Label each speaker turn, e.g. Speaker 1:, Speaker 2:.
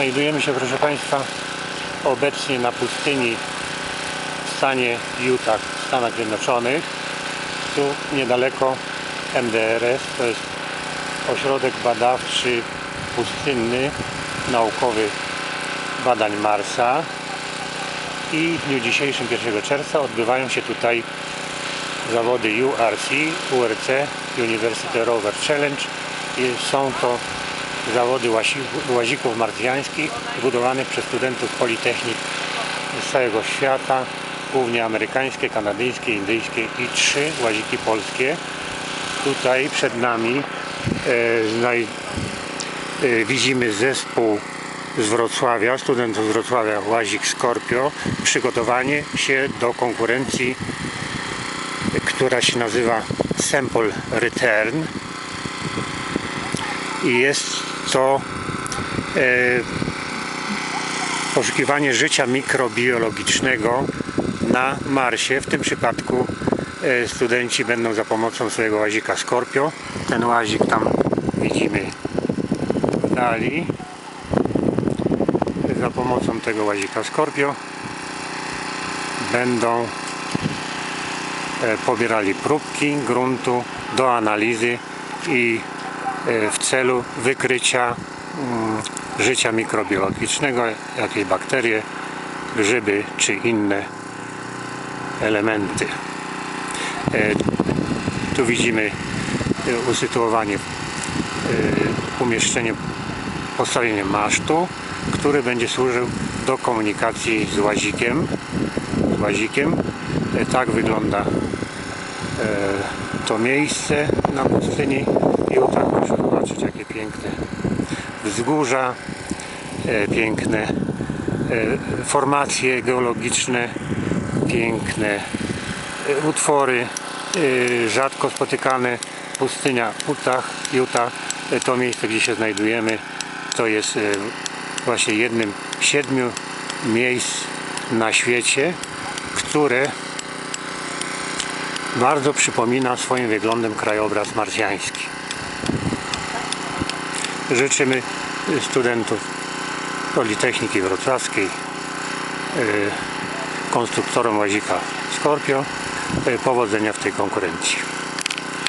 Speaker 1: Znajdujemy się, proszę Państwa, obecnie na pustyni w stanie Utah w Stanach Zjednoczonych. Tu niedaleko MDRS, to jest ośrodek badawczy pustynny, naukowy badań Marsa. I w dniu dzisiejszym, 1 czerwca, odbywają się tutaj zawody URC, URC, University Rover Challenge. I są to zawody łazików marsjańskich budowanych przez studentów Politechnik z całego świata, głównie amerykańskie, kanadyjskie, indyjskie i trzy łaziki polskie. Tutaj przed nami e, e, widzimy zespół z Wrocławia, studentów z Wrocławia Łazik Scorpio. Przygotowanie się do konkurencji, która się nazywa Sample Return i jest to e, poszukiwanie życia mikrobiologicznego na Marsie. W tym przypadku e, studenci będą za pomocą swojego łazika Scorpio. Ten łazik tam widzimy w dali. Za pomocą tego łazika Scorpio będą e, pobierali próbki gruntu do analizy i w celu wykrycia mm, życia mikrobiologicznego, jakieś bakterie, grzyby czy inne elementy. E, Tu widzimy e, usytuowanie, umieszczenie, postawienie masztu, który będzie służył do komunikacji z łazikiem. Z łazikiem. Tak wygląda to miejsce na pustyni Utah. Proszę zobaczyć jakie piękne wzgórza, e, piękne e, formacje geologiczne, piękne e, utwory, rzadko spotykane. Pustynia Utah, Utah, to miejsce gdzie się znajdujemy, to jest właśnie jednym z siedmiu miejsc na świecie, które bardzo przypomina swoim wyglądem krajobraz marsjański. Życzymy studentów Politechniki Wrocławskiej, e, konstruktorom łazika Scorpio e, powodzenia w tej konkurencji.